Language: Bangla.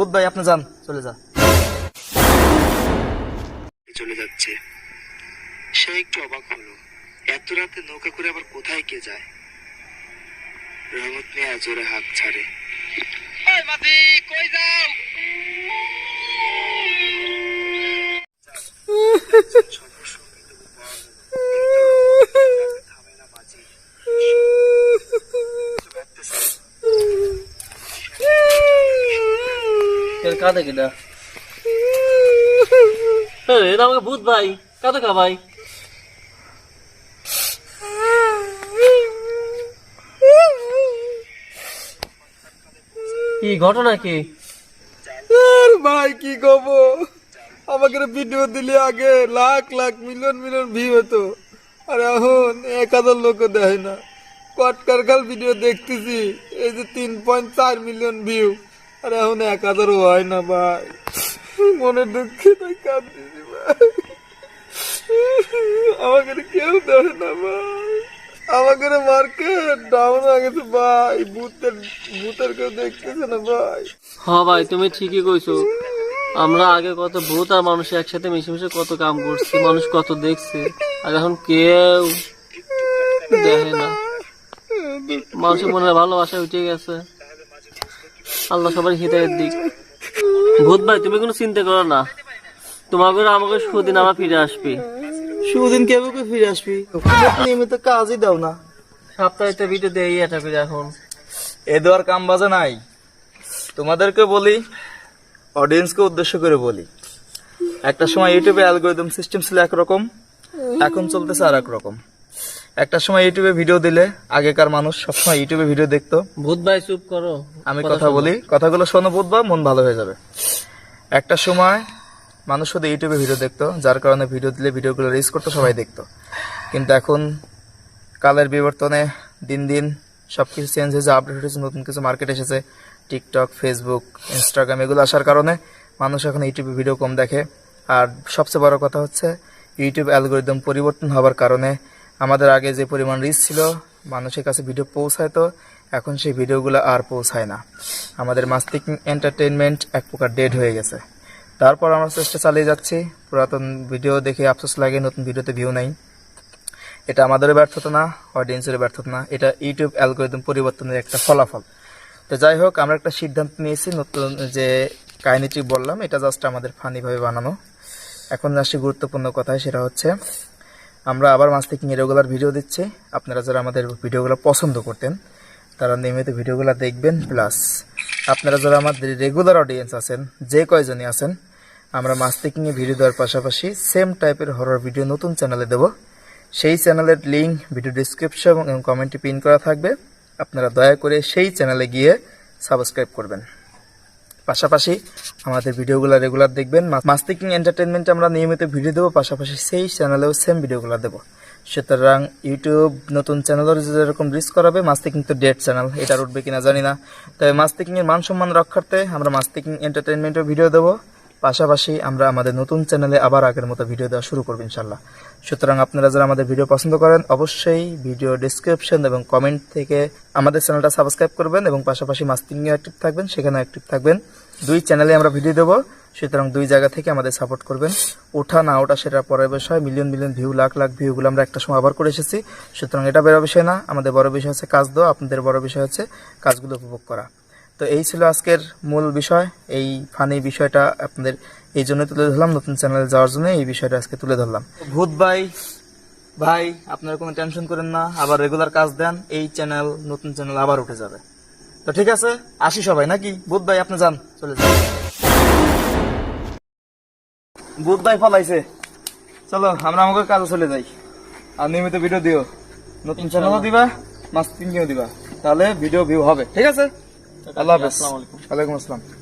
বুধ ভাই আপনি যান চলে যান। চলে যাচ্ছে। সে একটু অবাক হলো। এত রাতে নৌকা করে আবার কোথায় কে যায়? রহমত নিয়ে জোরে হাত ছাড়ে। কই যাও? কাঁদে কিনা? এটা আমাকে ভূত ভাই কাঁদে কা ভাই? কি ঘটনা কি? আর ভাই কি কব? আমাকে ভিডিও দিলে আগে lakh lakh million million view হতো আর এখন এক হাজার লোক দেয় না। কটকার খাল ভিডিও দেখতেছি এই যে তিন পয়েন্ট চার মিলিয়ন ভিউ আর এখন এক হাজারও হয় না ভাই। মনে দুঃখে তাই কাঁদতেছি ভাই। আমাকে কেউ দেয় না ভাই। আমাকে মার্কেট ডাউন হয়ে গেছে ভাই। ভূতের ভূতের কেউ দেখতেছে না ভাই। হ্যাঁ ভাই তুমি ঠিকই কইছো। আমরা আগে কত ভূত আর মানুষ একসাথে মিশে মিশে কত কাম করছি মানুষ কত দেখছে আর এখন কেউ দেখে না। মানুষের মনে ভালোবাসা উঠে গেছে। আল্লাহ সবার হৃদয়ের দিক। ভূত ভাই তুমি কোনো চিন্তা করো না। তোমাকে আমাকে সুদিন আবার ফিরে আসবি। সুদিন কেবল ফিরে আসবি? নিয়মিত কাজই দাও না। সপ্তাহে তো ভিডিও দেই এটা করে এখন। এ দেওয়ার কাম বাজে নাই। তোমাদেরকে বলি অডিয়েন্সকে উদ্দেশ্য করে বলি। একটা সময় ইউটিউবে অ্যালগোরিদম সিস্টেম ছিল একরকম এখন চলতেছে আর এক রকম। একটা সময় ইউটিউবে ভিডিও দিলে আগেকার মানুষ সবসময় ইউটিউবে ভিডিও দেখতো। ভূত ভাই চুপ করো। আমি কথা বলি কথাগুলো শোনো বুধবা মন ভালো হয়ে যাবে। একটা সময় মানুষ শুধু ইউটিউবে ভিডিও দেখতো যার কারণে ভিডিও দিলে ভিডিওগুলো রিলিজ করতো সবাই দেখতো। কিন্তু এখন কালের বিবর্তনে দিন দিন সব কিছু চেঞ্জ হয়েছে আপডেট হয়েছে নতুন কিছু মার্কেট এসেছে টিকটক ফেসবুক ইনস্টাগ্রাম এগুলো আসার কারণে মানুষ এখন ইউটিউবে ভিডিও কম দেখে। আর সবচেয়ে বড় কথা হচ্ছে ইউটিউব অ্যালগোরিদম পরিবর্তন হওয়ার কারণে আমাদের আগে যে পরিমাণ রিচ ছিল, মানুষের কাছে ভিডিও পৌঁছায়তো, এখন সেই ভিডিওগুলো আর পৌঁছায় না। আমাদের মাস্তিক এন্টারটেনমেন্ট এক প্রকার ডেড হয়ে গেছে। তারপর আমরা চেষ্টা চালিয়ে যাচ্ছি। পুরাতন ভিডিও দেখে আফসোস লাগে, নতুন ভিডিওতে ভিউ নাই। এটা আমাদের ব্যর্থতা না অডিয়েন্সের ব্যর্থতা না। এটা ইউটিউব অ্যালগোরিদম পরিবর্তনের একটা ফলাফল। তো যাই হোক, আমরা একটা সিদ্ধান্ত নিয়েছি, নতুন যে কাহিনিটি বললাম, এটা জাস্ট আমাদের ফানিভাবে বানানো। এখন আসছি গুরুত্বপূর্ণ কথায়, সেটা হচ্ছে আমরা আবার মাস থেকে রেগুলার ভিডিও দিচ্ছি। আপনারা যারা আমাদের ভিডিওগুলো পছন্দ করতেন, তারা নিয়মিত ভিডিওগুলো দেখবেন। প্লাস, আপনারা যারা আমাদের রেগুলার অডিয়েন্স আছেন, যে কয়জনই আছেন, আমরা মাস্তিকিংয়ে ভিডিও দেওয়ার পাশাপাশি সেম টাইপের হরর ভিডিও নতুন চ্যানেলে দেব। সেই চ্যানেলের লিঙ্ক ভিডিও ডিসক্রিপশন এবং কমেন্টে পিন করা থাকবে। আপনারা দয়া করে সেই চ্যানেলে গিয়ে সাবস্ক্রাইব করবেন। পাশাপাশি আমাদের ভিডিওগুলো রেগুলার দেখবেন। মাস্তিকিং এন্টারটেনমেন্টে আমরা নিয়মিত ভিডিও দেবো, পাশাপাশি সেই চ্যানেলেও সেম ভিডিওগুলো দেবো। সুতরাং ইউটিউব নতুন চ্যানেলের যেরকম রিচ করাবে, মাস্তিকিং তো ডেট চ্যানেল এটা উঠবে কিনা জানি না। তবে মাস্তিকিংয়ের মান সম্মান রক্ষার্থে আমরা মাস্তিকিং এন্টারটেনমেন্টেও ভিডিও দেবো। পাশাপাশি আমরা আমাদের নতুন চ্যানেলে আবার আগের মতো ভিডিও দেওয়া শুরু করব ইনশাল্লাহ। সুতরাং আপনারা যারা আমাদের ভিডিও পছন্দ করেন, অবশ্যই ভিডিও ডিসক্রিপশন এবং কমেন্ট থেকে আমাদের চ্যানেলটা সাবস্ক্রাইব করবেন এবং পাশাপাশি মাস্তিংয়ে অ্যাক্টিভ থাকবেন, সেখানে অ্যাক্টিভ থাকবেন। দুই চ্যানেলে আমরা ভিডিও দেবো, সুতরাং দুই জায়গা থেকে আমাদের সাপোর্ট করবেন। ওঠা না ওঠা সেটা পরের বিষয় million million view lakh lakh ভিউগুলো আমরা একটা সময় আবার করে এসেছি। সুতরাং এটা বড় বিষয় না, আমাদের বড় বিষয় হচ্ছে কাজ দেওয়া, আপনাদের বড় বিষয় হচ্ছে কাজগুলো উপভোগ করা। তো এই ছিল আজকের মূল বিষয়। এই ফানি বিষয়টা আপনাদের এই জন্য তুলে ধরলাম। নতুন চ্যানেলে যাওয়ার জন্য এই বিষয়টা আজকে তুলে ধরলাম। ভূত ভাই ভাই আপনারা কোনো টেনশন করেন না। আবার রেগুলার কাজ দেন এই চ্যানেল নতুন চ্যানেল আবার উঠে যাবে। তো ঠিক আছে আসি সবাই নাকি? ভূত ভাই আপনি যান চলে যান। ভূত ভাই ফলাইছে। চলো আমরা আমাকে কাজে চলে যাই। আর নিয়মিত ভিডিও দিও। নতুন চ্যানেলও দিবা মাস্তিংও দিবা। তাহলে ভিডিও ভিউ হবে। ঠিক আছে? আল্লাহ হাফেজ। আসসালামু আলাইকুম। ওয়ালাইকুম আসসালাম।